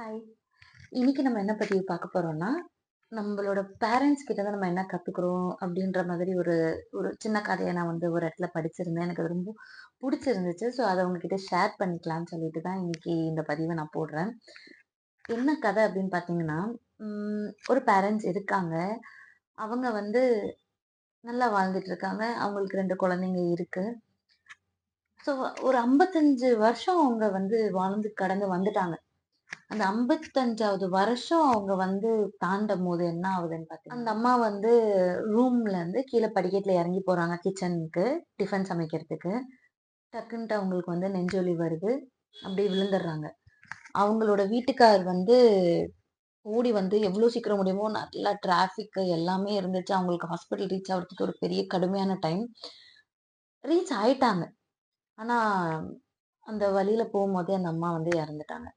Hi. இன்னைக்கு நம்ம என்ன பதிவு பார்க்க போகிறோம்னா நம்மளோட பேரண்ட்ஸ் கிட்ட தான் நம்ம என்ன கற்றுக்குறோம் அப்படின்ற மாதிரி ஒரு ஒரு சின்ன கதையை நான் வந்து ஒரு இடத்துல படிச்சிருந்தேன். எனக்கு அது ரொம்ப பிடிச்சிருந்துச்சு ஸோ அதை உங்ககிட்ட ஷேர் பண்ணிக்கலாம்னு சொல்லிட்டு தான் இன்னைக்கு இந்த பதிவை நான் போடுறேன். என்ன கதை அப்படின்னு பார்த்தீங்கன்னா, ஒரு பேரண்ட்ஸ் இருக்காங்க. அவங்க வந்து நல்லா வாழ்ந்துட்டு இருக்காங்க. அவங்களுக்கு ரெண்டு குழந்தைங்க இருக்கு. ஸோ ஒரு 55 வருஷம் அவங்க வந்து வாழ்ந்து கடந்து வந்துட்டாங்க. அந்த 55வது வருஷம் அவங்க வந்து தாண்டும் போது என்ன ஆகுதுன்னு பார்த்தீங்கன்னா, அந்த அம்மா வந்து ரூம்ல இருந்து கீழே படிக்கட்டில் இறங்கி போறாங்க கிச்சனுக்கு டிஃபன் சமைக்கிறதுக்கு. டக்குன்ட்டு அவங்களுக்கு வந்து நெஞ்சொலி வருது. அப்படியே விழுந்துடுறாங்க. அவங்களோட வீட்டுக்கார் வந்து ஓடி வந்து எவ்வளோ சீக்கிரம் முடியுமோ நல்லா டிராஃபிக் எல்லாமே இருந்துச்சு. அவங்களுக்கு ஹாஸ்பிட்டல் ரீச் ஆகுறதுக்கு ஒரு பெரிய கடுமையான டைம். ரீச் ஆயிட்டாங்க. ஆனால் அந்த வழியில் போகும்போதே அந்த அம்மா வந்து இறந்துட்டாங்க.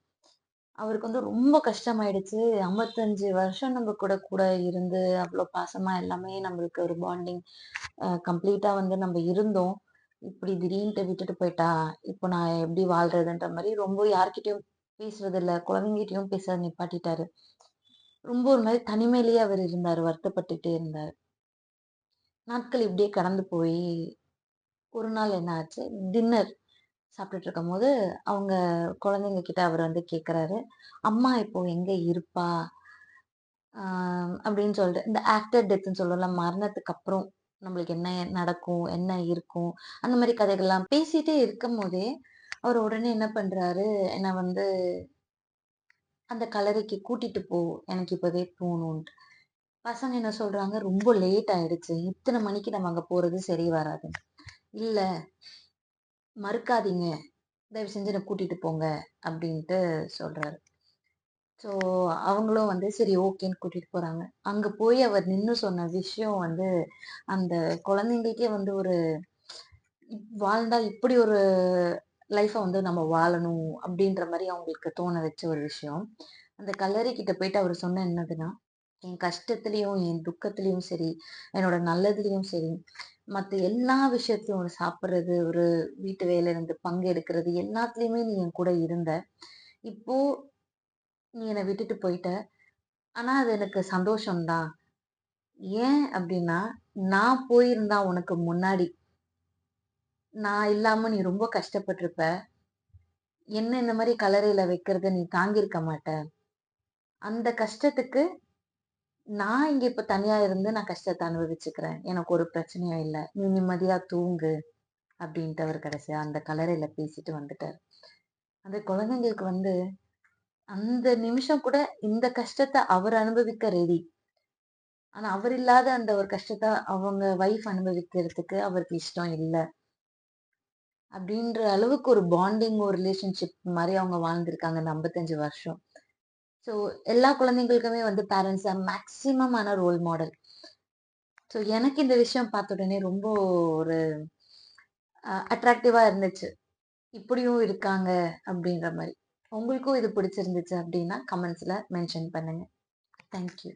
அவருக்கு வந்து ரொம்ப கஷ்டமாயிடுச்சு. 55 வருஷம் நம்ம கூட கூட இருந்து அவ்ளோ பாசமா எல்லாமே நம்மளுக்கு ஒரு பாண்டிங் அ கம்ப்ளீட்டா வந்து நம்ம இருந்தோம். இப்படி திடீர்னுட்டு விட்டுட்டு போயிட்டா, இப்போ நான் எப்படி வாழ்றதுன்ற மாரி ரொம்ப யார்கிட்டயும் பேசுறதில்ல. குழந்தைங்ககிட்டயும் பேச நிப்பாட்டிட்டாரு. ரொம்ப ஒரு மாரி தனிமையிலேயே அவர் இருந்தாரு. வருத்தப்பட்டுட்டே இருந்தாரு. நாட்கள் இப்படியே கடந்து போய், ஒரு நாள் என்ன ஆச்சு, டின்னர் சாப்பிட்டுட்டு இருக்கும்போது, அவங்க குழந்தைங்க கிட்ட அவர் வந்து கேட்குறாரு "அம்மா இப்போ எங்க இருப்பா?" அப்படின்னு சொல்லிட்டு இந்த ஆஃப்டர் டெத்துன்னு சொல்லல மரணத்துக்கு அப்புறம் நம்மளுக்கு என்ன நடக்கும்? என்ன இருக்கும்? அந்த மாதிரி கதைகள்லாம் பேசிட்டே இருக்கும்போதே, அவர் உடனே என்ன பண்றாரு, என்ன வந்து அந்த கல்லறைக்கு கூட்டிட்டு போ. எனக்கு இப்பவே போகணுன்ட்டு பசங்க என்ன சொல்றாங்க, "ரொம்ப லேட் ஆயிடுச்சு. இத்தனை மணிக்கு நம்ம அங்க போறது சரி வராது." "இல்ல, மறுக்காதீங்க. தயவு செஞ்சு என்னை கூட்டிட்டு போங்க." அப்படின்ட்டு சொல்றாரு. ஸோ அவங்களும் வந்து சரி ஓகேன்னு கூட்டிட்டு போறாங்க. அங்க போய் அவர் நின்று சொன்ன விஷயம் வந்து, அந்த குழந்தைங்களுக்கே வந்து ஒரு வாழ்ந்தா இப்படி ஒரு லைஃப வந்து நம்ம வாழணும் அப்படின்ற மாதிரி அவங்களுக்கு தோண வச்ச ஒரு விஷயம். அந்த கல்லறை கிட்ட போயிட்டு அவர் சொன்ன என்னதுன்னா, என் கஷ்டத்துலேயும் என் துக்கத்துலயும் சரி, என்னோட நல்லதுலேயும் சரி, மற்ற எல்லா விஷயத்தையும் ஒரு சாப்பிட்றது ஒரு வீட்டு வேலை இருந்து பங்கெடுக்கிறது எல்லாத்துலேயுமே நீ என் கூட இருந்த. இப்போ நீ என்ன விட்டுட்டு போயிட்ட. ஆனால் அது எனக்கு சந்தோஷம் தான். ஏன் அப்படின்னா, நான் போயிருந்தா உனக்கு முன்னாடி, நான் இல்லாமல் நீ ரொம்ப கஷ்டப்பட்டிருப்ப என்ன இந்த மாதிரி கலரையில் வைக்கிறத நீ தாங்கியிருக்க மாட்ட. அந்த கஷ்டத்துக்கு நான் இங்க இப்ப தனியா இருந்து நான் கஷ்டத்தை அனுபவிச்சுக்கிறேன். எனக்கு ஒரு பிரச்சனையும் இல்ல. நீ நிம்மதியா தூங்கு. அப்படின்ட்டு அவர் கடைசியா அந்த கல்லறையில பேசிட்டு வந்துட்டாரு. அந்த குழந்தைங்களுக்கு வந்து அந்த நிமிஷம் கூட இந்த கஷ்டத்தை அவர் அனுபவிக்க ரெடி. ஆனா அவர் இல்லாத அந்த ஒரு கஷ்டத்தை அவங்க வைஃப் அனுபவிக்கிறதுக்கு அவருக்கு இஷ்டம் இல்ல. அப்படின்ற அளவுக்கு ஒரு பாண்டிங், ஒரு ரிலேஷன்ஷிப் மாரி அவங்க வாழ்ந்திருக்காங்க அந்த 55 வருஷம். ஸோ எல்லா குழந்தைங்களுக்குமே வந்து பேரண்ட்ஸ் தான் மேக்ஸிமமான ரோல் மாடல். ஸோ எனக்கு இந்த விஷயம் பார்த்த உடனே ரொம்ப ஒரு அட்ராக்டிவாக இருந்துச்சு. இப்படியும் இருக்காங்க அப்படின்ற மாதிரி உங்களுக்கும் இது பிடிச்சிருந்துச்சு அப்படின்னா, கமெண்ட்ஸில் மென்ஷன் பண்ணுங்கள் தேங்க் யூ.